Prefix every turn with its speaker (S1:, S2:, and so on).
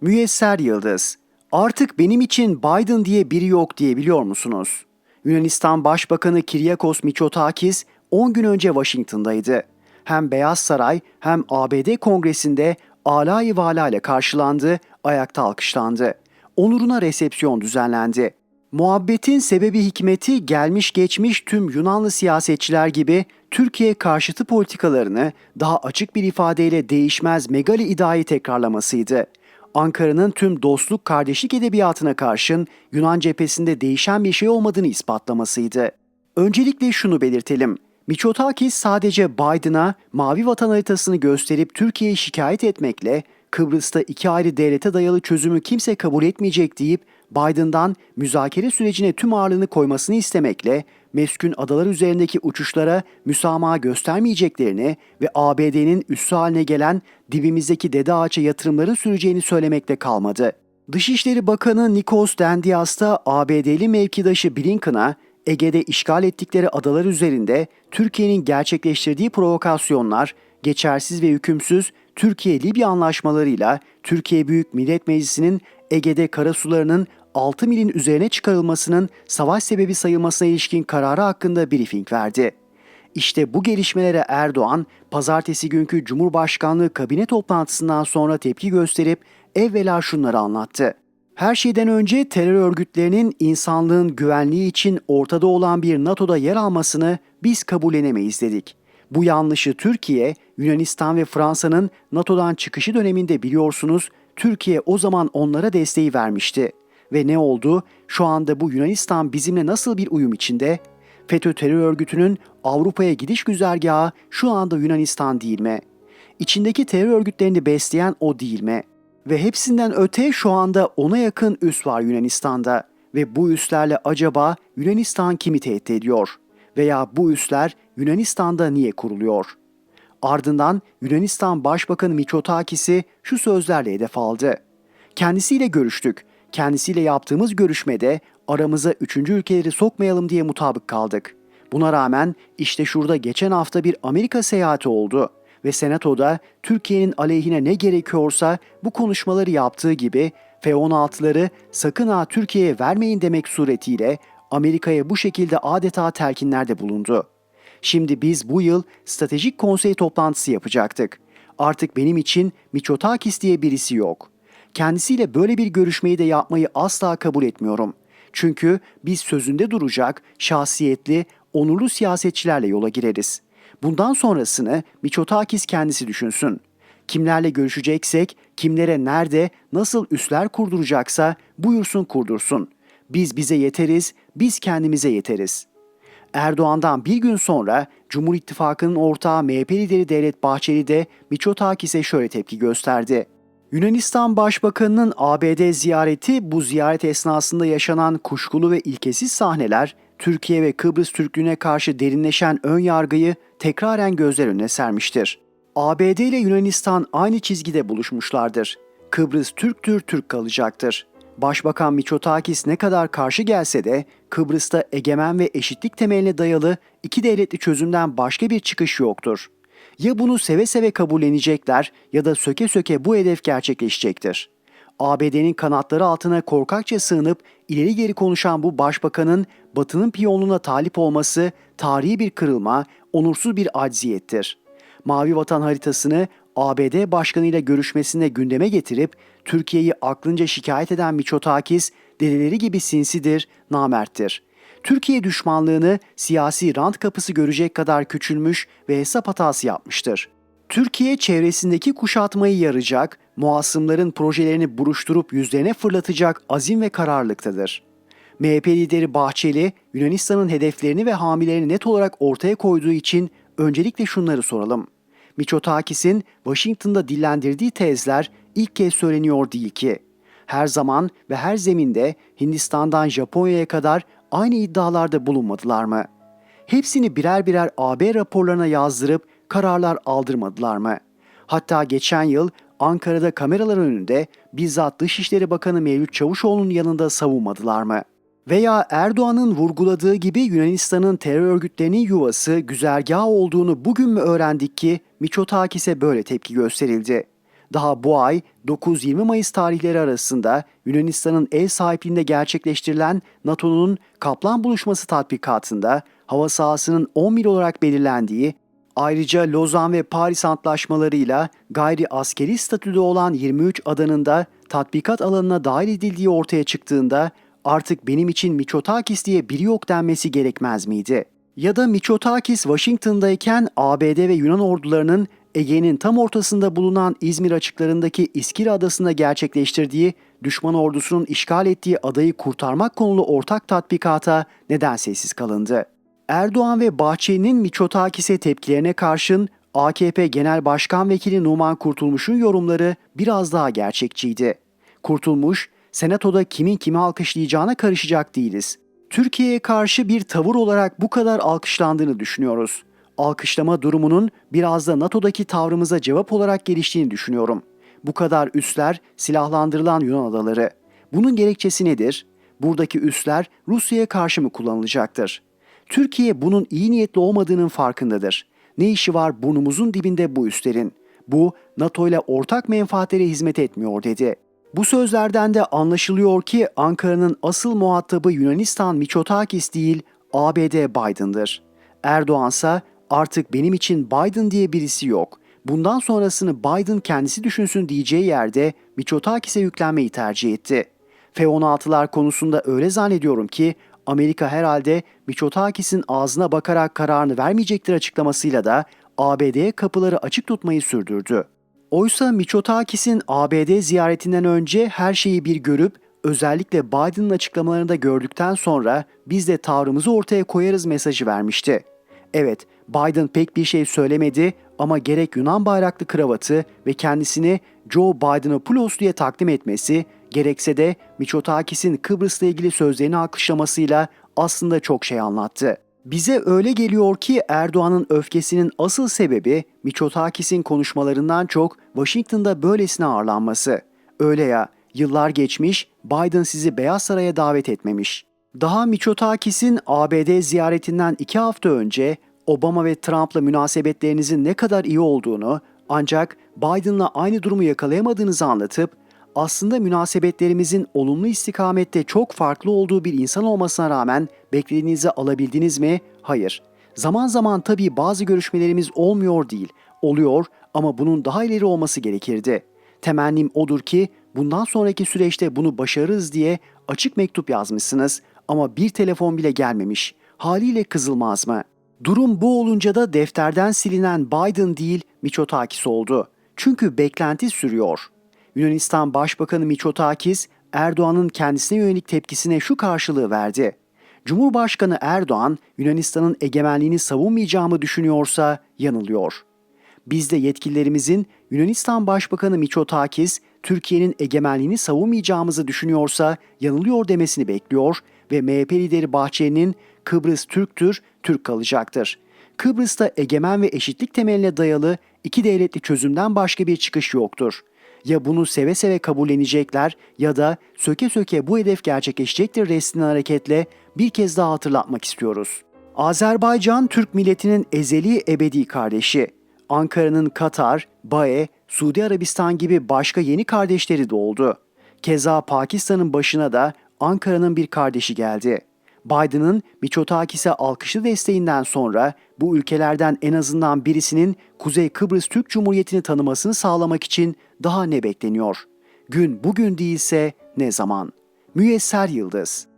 S1: Müyesser Yıldız, artık benim için Biden diye biri yok diye biliyor musunuz? Yunanistan Başbakanı Kiryakos Mitsotakis 10 gün önce Washington'daydı. Hem Beyaz Saray hem ABD Kongresi'nde alay vala ile karşılandı, ayakta alkışlandı. Onuruna resepsiyon düzenlendi. Muhabbetin sebebi hikmeti gelmiş geçmiş tüm Yunanlı siyasetçiler gibi Türkiye karşıtı politikalarını daha açık bir ifadeyle değişmez megali iddiayı tekrarlamasıydı. Ankara'nın tüm dostluk kardeşlik edebiyatına karşın Yunan cephesinde değişen bir şey olmadığını ispatlamasıydı. Öncelikle şunu belirtelim. Mitsotakis sadece Biden'a mavi vatan haritasını gösterip Türkiye'yi şikayet etmekle Kıbrıs'ta iki ayrı devlete dayalı çözümü kimse kabul etmeyecek deyip Biden'dan müzakere sürecine tüm ağırlığını koymasını istemekle meskun adalar üzerindeki uçuşlara müsamaha göstermeyeceklerini ve ABD'nin üssü haline gelen dibimizdeki dede ağaça yatırımların süreceğini söylemekle kalmadı. Dışişleri Bakanı Nikos Dendias da ABD'li mevkidaşı Blinken'a Ege'de işgal ettikleri adalar üzerinde Türkiye'nin gerçekleştirdiği provokasyonlar, geçersiz ve hükümsüz Türkiye-Libya anlaşmalarıyla Türkiye Büyük Millet Meclisi'nin Ege'de karasularının 6 milin üzerine çıkarılmasının savaş sebebi sayılmasına ilişkin kararı hakkında briefing verdi. İşte bu gelişmelere Erdoğan, pazartesi günkü Cumhurbaşkanlığı kabine toplantısından sonra tepki gösterip evvela şunları anlattı. Her şeyden önce terör örgütlerinin insanlığın güvenliği için ortada olan bir NATO'da yer almasını biz kabullenemeyiz dedik. Bu yanlışı Türkiye, Yunanistan ve Fransa'nın NATO'dan çıkışı döneminde biliyorsunuz Türkiye o zaman onlara desteği vermişti. Ve ne oldu? Şu anda bu Yunanistan bizimle nasıl bir uyum içinde? FETÖ terör örgütünün Avrupa'ya gidiş güzergahı şu anda Yunanistan değil mi? İçindeki terör örgütlerini besleyen o değil mi? Ve hepsinden öte şu anda ona yakın üs var Yunanistan'da. Ve bu üslerle acaba Yunanistan kimi tehdit ediyor? Veya bu üsler Yunanistan'da niye kuruluyor? Ardından Yunanistan Başbakanı Mitsotakis'i şu sözlerle hedef aldı. Kendisiyle görüştük. Kendisiyle yaptığımız görüşmede aramıza üçüncü ülkeleri sokmayalım diye mutabık kaldık. Buna rağmen işte şurada geçen hafta bir Amerika seyahati oldu ve Senato'da Türkiye'nin aleyhine ne gerekiyorsa bu konuşmaları yaptığı gibi F-16'ları sakın ha Türkiye'ye vermeyin demek suretiyle Amerika'ya bu şekilde adeta telkinlerde bulundu. Şimdi biz bu yıl stratejik konsey toplantısı yapacaktık. Artık benim için Miçotakis diye birisi yok. Kendisiyle böyle bir görüşmeyi de yapmayı asla kabul etmiyorum. Çünkü biz sözünde duracak, şahsiyetli, onurlu siyasetçilerle yola gireriz. Bundan sonrasını Miçotakis kendisi düşünsün. Kimlerle görüşeceksek, kimlere nerede, nasıl üsler kurduracaksa buyursun kurdursun. Biz bize yeteriz, biz kendimize yeteriz. Erdoğan'dan bir gün sonra Cumhur İttifakı'nın ortağı MHP lideri Devlet Bahçeli de Miçotakis'e şöyle tepki gösterdi. Yunanistan Başbakanı'nın ABD ziyareti bu ziyaret esnasında yaşanan kuşkulu ve ilkesiz sahneler Türkiye ve Kıbrıs Türklüğüne karşı derinleşen ön yargıyı tekraren gözler önüne sermiştir. ABD ile Yunanistan aynı çizgide buluşmuşlardır. Kıbrıs Türktür, Türk kalacaktır. Başbakan Miçotakis ne kadar karşı gelse de Kıbrıs'ta egemen ve eşitlik temeline dayalı iki devletli çözümden başka bir çıkış yoktur. Ya bunu seve seve kabullenecekler ya da söke söke bu hedef gerçekleşecektir. ABD'nin kanatları altına korkakça sığınıp ileri geri konuşan bu başbakanın Batı'nın piyonluğuna talip olması tarihi bir kırılma, onursuz bir acziyettir. Mavi Vatan haritasını ABD başkanıyla görüşmesinde gündeme getirip Türkiye'yi aklınca şikayet eden Miçotakis dedeleri gibi sinsidir, namerttir. Türkiye düşmanlığını siyasi rant kapısı görecek kadar küçülmüş ve hesap hatası yapmıştır. Türkiye çevresindeki kuşatmayı yaracak, muasımların projelerini buruşturup yüzlerine fırlatacak azim ve kararlılıktadır. MHP lideri Bahçeli, Yunanistan'ın hedeflerini ve hamilerini net olarak ortaya koyduğu için öncelikle şunları soralım. Miçotakis'in Washington'da dillendirdiği tezler ilk kez söyleniyor değil ki. Her zaman ve her zeminde Hindistan'dan Japonya'ya kadar aynı iddialarda bulunmadılar mı? Hepsini birer birer AB raporlarına yazdırıp kararlar aldırmadılar mı? Hatta geçen yıl Ankara'da kameralar önünde bizzat Dışişleri Bakanı Mevlüt Çavuşoğlu'nun yanında savunmadılar mı? Veya Erdoğan'ın vurguladığı gibi Yunanistan'ın terör örgütlerinin yuvası, güzergahı olduğunu bugün mü öğrendik ki Miçotakis'e böyle tepki gösterildi? Daha bu ay 9-20 Mayıs tarihleri arasında Yunanistan'ın ev sahipliğinde gerçekleştirilen NATO'nun Kaplan buluşması tatbikatında hava sahasının 10 mil olarak belirlendiği, ayrıca Lozan ve Paris antlaşmalarıyla gayri askeri statüde olan 23 adanın da tatbikat alanına dahil edildiği ortaya çıktığında artık benim için Miçotakis diye biri yok denmesi gerekmez miydi? Ya da Miçotakis Washington'dayken ABD ve Yunan ordularının Ege'nin tam ortasında bulunan İzmir açıklarındaki İskira Adası'nda gerçekleştirdiği düşman ordusunun işgal ettiği adayı kurtarmak konulu ortak tatbikata neden sessiz kalındı? Erdoğan ve Bahçeli'nin Miçotakis'e tepkilerine karşın AKP Genel Başkan Vekili Numan Kurtulmuş'un yorumları biraz daha gerçekçiydi. Kurtulmuş, Senatoda kimin kimi alkışlayacağına karışacak değiliz. Türkiye'ye karşı bir tavır olarak bu kadar alkışlandığını düşünüyoruz. Alkışlama durumunun biraz da NATO'daki tavrımıza cevap olarak geliştiğini düşünüyorum. Bu kadar üsler silahlandırılan Yunan adaları. Bunun gerekçesi nedir? Buradaki üsler Rusya'ya karşı mı kullanılacaktır? Türkiye bunun iyi niyetli olmadığının farkındadır. Ne işi var burnumuzun dibinde bu üslerin? Bu NATO ile ortak menfaatlere hizmet etmiyor dedi. Bu sözlerden de anlaşılıyor ki Ankara'nın asıl muhatabı Yunanistan Miçotakis değil ABD Biden'dır. Erdoğan ise artık benim için Biden diye birisi yok. Bundan sonrasını Biden kendisi düşünsün diyeceği yerde Miçotakis'e yüklenmeyi tercih etti. F-16'lar konusunda öyle zannediyorum ki Amerika herhalde Miçotakis'in ağzına bakarak kararını vermeyecektir açıklamasıyla da ABD'ye kapıları açık tutmayı sürdürdü. Oysa Miçotakis'in ABD ziyaretinden önce her şeyi bir görüp özellikle Biden'ın açıklamalarını da gördükten sonra biz de tavrımızı ortaya koyarız mesajı vermişti. Evet, Biden pek bir şey söylemedi ama gerek Yunan bayraklı kravatı ve kendisini Joe Bidenopoulos diye takdim etmesi, gerekse de Miçotakis'in Kıbrıs'la ilgili sözlerini alkışlamasıyla aslında çok şey anlattı. Bize öyle geliyor ki Erdoğan'ın öfkesinin asıl sebebi Miçotakis'in konuşmalarından çok Washington'da böylesine ağırlanması. Öyle ya, yıllar geçmiş, Biden sizi Beyaz Saray'a davet etmemiş. Daha Miçotakis'in ABD ziyaretinden iki hafta önce Obama ve Trump'la münasebetlerinizin ne kadar iyi olduğunu ancak Biden'la aynı durumu yakalayamadığınızı anlatıp aslında münasebetlerimizin olumlu istikamette çok farklı olduğu bir insan olmasına rağmen beklediğinizi alabildiniz mi? Hayır. Zaman zaman tabii bazı görüşmelerimiz olmuyor değil, oluyor ama bunun daha ileri olması gerekirdi. Temennim odur ki bundan sonraki süreçte bunu başarırız diye açık mektup yazmışsınız ama bir telefon bile gelmemiş. Haliyle kızılmaz mı? Durum bu olunca da defterden silinen Biden değil Miçotakis oldu. Çünkü beklenti sürüyor. Yunanistan Başbakanı Miçotakis, Erdoğan'ın kendisine yönelik tepkisine şu karşılığı verdi. Cumhurbaşkanı Erdoğan, Yunanistan'ın egemenliğini savunmayacağımı düşünüyorsa yanılıyor. Biz de yetkililerimizin Yunanistan Başbakanı Miçotakis, Türkiye'nin egemenliğini savunmayacağımızı düşünüyorsa yanılıyor demesini bekliyor ve MHP lideri Bahçeli'nin Kıbrıs Türktür, Türk kalacaktır. Kıbrıs'ta egemen ve eşitlik temeline dayalı iki devletli çözümden başka bir çıkış yoktur. Ya bunu seve seve kabullenecekler ya da söke söke bu hedef gerçekleşecektir restinin hareketle bir kez daha hatırlatmak istiyoruz. Azerbaycan Türk milletinin ezeli ebedi kardeşi. Ankara'nın Katar, BAE, Suudi Arabistan gibi başka yeni kardeşleri de oldu. Keza Pakistan'ın başına da Ankara'nın bir kardeşi geldi. Biden'ın Miçotakis'e alkışlı desteğinden sonra bu ülkelerden en azından birisinin Kuzey Kıbrıs Türk Cumhuriyeti'ni tanımasını sağlamak için daha ne bekleniyor? Gün bugün değilse ne zaman? Müyesser Yıldız